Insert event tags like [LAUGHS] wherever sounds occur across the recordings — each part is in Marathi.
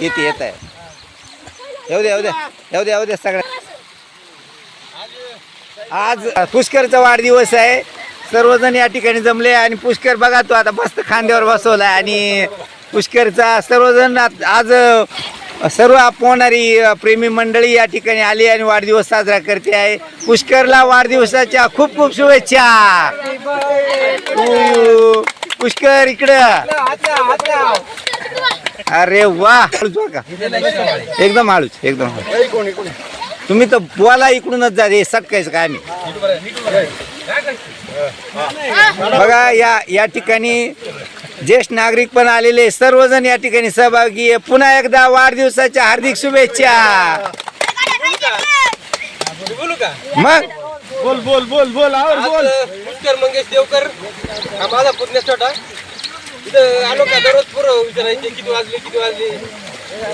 येते येत आहे? येऊ दे येऊ दे येऊ दे येऊ दे सगळ्या. आज पुष्करचा वाढदिवस आहे. सर्वजण या ठिकाणी जमले आणि पुष्कर बघा तो आता मस्त खांद्यावर बसवला आणि पुष्करचा सर्वजण आज सर्व पोहणारी प्रेमी मंडळी या ठिकाणी आली आणि वाढदिवस साजरा करते आहे. पुष्करला वाढदिवसाच्या खूप खूप शुभेच्छा. पुष्कर इकडं. अरे वा. हळूच बघा एकदम हळूच एकदम. तुम्ही तर बोला इकडूनच जा रे सटकायचं काय नाही बघा या या ठिकाणी ज्येष्ठ नागरिक पण आलेले सर्वजण या ठिकाणी सहभागी आहे. पुन्हा एकदा वाढदिवसाच्या हार्दिक शुभेच्छा. बोलू का मग? बोल बोल बोल बोल बोल. मंगेश देवकर हा माझा पुतण्या छोटा आलो का दररोज पुरं विचारायचे किती वाजले किती वाजले?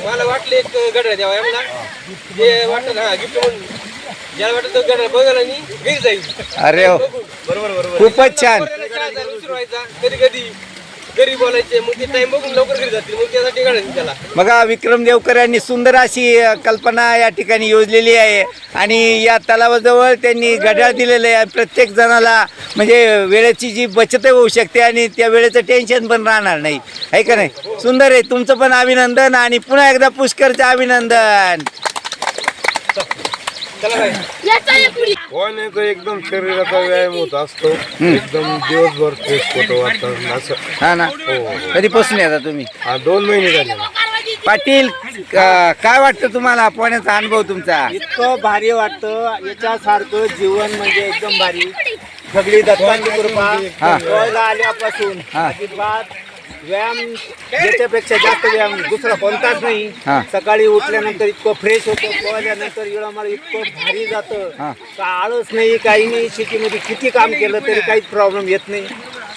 मला वाटले एक गडरा द्यावा यामला ते वाटत हा गिफ्ट म्हणून. ज्याला वाटत तो गडरा बघायला आणि घरी जाईल. अरे हो. बरोबर बरोबर. खूपच छान. उशीर व्हायचा कधी कधी घरी बोलायचे मग ते टाइम बघून लवकर घरी जातील मग त्यासाठी काढायचं त्याला. बघा विक्रम देवकर यांनी सुंदर अशी अ, कल्पना या ठिकाणी योजलेली आहे. आणि या तलावाजवळ त्यांनी घड्याळ दिलेलं आहे. प्रत्येक जणाला म्हणजे वेळेची जी बचत होऊ शकते आणि त्या वेळेचं टेन्शन पण राहणार नाही. आहे का नाही? सुंदर आहे. तुमचं पण अभिनंदन आणि पुन्हा एकदा पुष्करचं अभिनंदन. चला काय पोहण्याचा एकदम शरीराचा व्यायाम होत असतो. एकदम दिवसभर फ्रेश होतो वातावरण असं. हा ना. कधीपासून येता तुम्ही? हा दोन महिने झाले. पाटील क- काय वाटतं तुम्हाला? पोहण्याचा अनुभव तुमचा? इतकं भारी वाटतं. याच्यासारखं जीवन म्हणजे एकदम भारी. सगळी दत्तांची कृपा. हा. पोहायला आल्यापासून हा. अजिबात व्यायाम याच्यापेक्षा जास्त व्यायाम दुसरा कोणताच नाही. हा. सकाळी उठल्यानंतर इतकं फ्रेश होतं पोहल्यानंतर इळमाळ इतकं भारी जातं. हा. का आळस नाही काही नाही शेतीमध्ये किती काम केलं तरी काहीच प्रॉब्लेम येत नाही.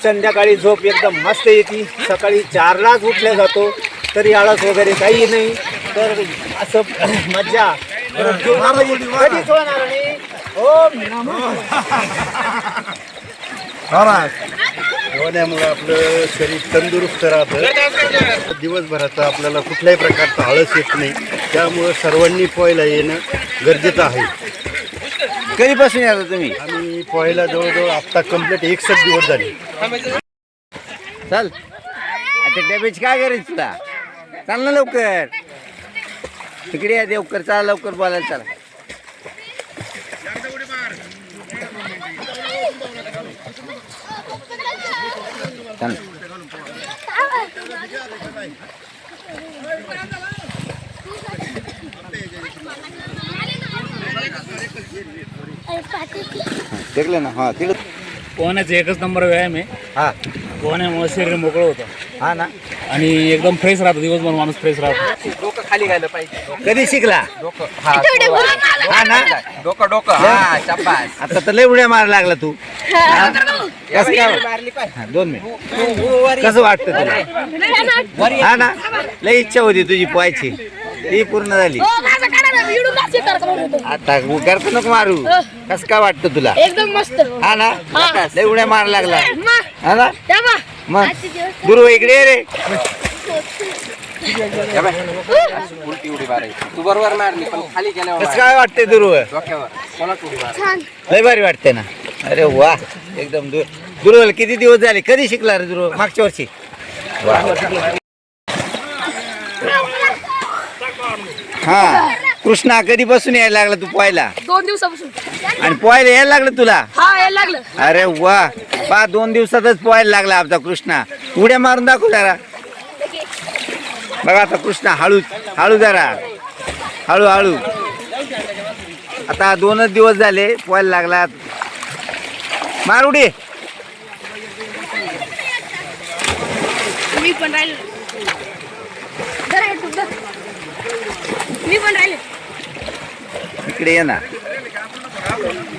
संध्याकाळी झोप एकदम मस्त येते. सकाळी चारलाच उठल्या जातो तरी आळस वगैरे काही नाही. तर असं [LAUGHS] मज्जा. कधीच होणार नाही. ओम नमः. पोहण्यामुळे आपलं शरीर तंदुरुस्त राहतं. दिवसभराचा आपल्याला कुठल्याही प्रकारचा आळस येत नाही. त्यामुळं सर्वांनी पोहायला येणं गरजेचं आहे. कधीपासून येता तुम्ही? आम्ही पोहायला जवळजवळ आत्ता कंप्लीट एकसठ दिवस झाले. चल. आता डब्याची काय गरज तुला? चाल ना लवकर. तिकडे या देवकर चला लवकर बोलायला चल. टेकले ना हा तिकडे पोहण्याचा एकच नंबर व्यायाम आहे. हा. पोहण्यामुळे शरीर मोकळं होतं. हा ना. आणि एकदम फ्रेश राहतं दिवसभर माणूस फ्रेश राहतो. डोकं खाली घायला पाहिजे. कधी शिकला? डोकं हा हा ना. डोकं डोकं हा शाबास. आता तर लय उड्या मार लागला तू. हा? कसं काय? हा, दोन मिनिट. कसं वाटतं तुला? हा ना. लय इच्छा होती तुझी पोहायची. ती पूर्ण झाली. आता करतो नको मारू. कसं काय वाटतं तुला? एकदम मस्त. हा ना? लय उड्या मार लागला. हा ना? मग गुरु इकडे रे. उलटी उडी मारायची. तू बरोबर मारली पण खाली गेल्यावर कसं काय वाटतंय दुर्व डोक्यावर. कोणाच उडी मार छान. लय भारी वाटते ना. अरे वा एकदम दूर दुर्वल किती दिवस झाले? कधी शिकला रे दुर्व मागच्या वर्षी. हा. कृष्णा कधीपासून यायला लागला तू पोहायला? दोन दिवसापासून. आणि पोहायला यायला लागलं तुला? हा यायला लागलं. अरे वा. पा दोन दिवसातच पोहायला लागला आमचा कृष्णा. उड्या मारून दाखव जरा. बघा आता कृष्णा हळू हळू जरा. हळू हळू. आता दोनच दिवस झाले पोहायला लागला. मार उडी मी पण राहिले. मी पण राहिले. इकडे ये ना.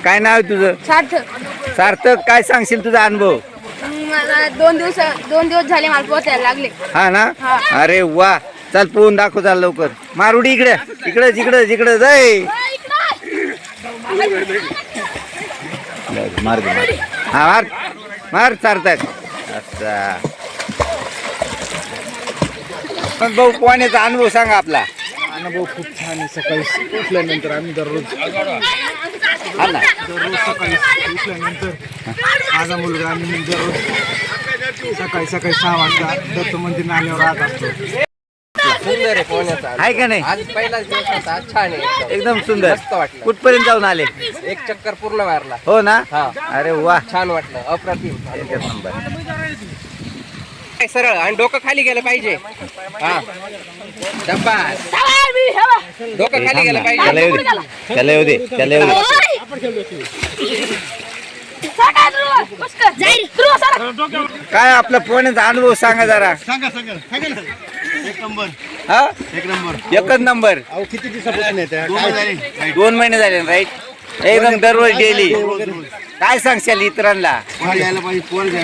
काय नाव आहे तुझं? सार्थक. सार्थक काय सांगशील तुझा अनुभव? मला दोन दिवस दोन दिवस झाले मला पोचायला लागले. हा ना? हा. अरे वा. चल पोहून दाखव चाल लवकर. मारुडी इकडे. इकडे जिकडे जिकडे. जाय. मार मार हा मार. मार सार्थक. अच्छा. पण भाऊ पोहण्याचा अनुभव सांगा आपला. अनुभव खूप छान आहे. सकाळी उठल्यानंतर आम्ही दररोज हा दररोज सकाळी उठल्यानंतर माझा मुलगा आम्ही दररोज सकाळी सकाळी सहा वाजता दत्त मंदिर नाल्यावर राहत असतो. सुंदर आहे पोहण्याचा आहे का नाही? आज पहिलाच दिवस होता. छान आहे. एकदम सुंदर. मस्त वाटलं. कुठपर्यंत जाऊन आले? एक चक्कर पूर्ण मारला. हो ना? हा. अरे वा. छान वाटलं. अप्रतिम. एकच नंबर. काय सरळ? आणि डोकं खाली गेलं पाहिजे. हा. डोकं खाली गेलं त्याला पाहिजे. येऊ दे. त्याला येऊ दे. त्याला येऊ दे. काय आपला पोहण्याचा अनुभव सांगा जरा. सांगा सांगा. सांगा ना. एक नंबर. हा? एक नंबर. एकच नंबर. अहो किती दिवसापासून येते? काय? झाले. दोन महिने झाले राईट एकदम दररोज डेली काय सांगशाल इतरांना? यायला पाहिजे? पोर घ्या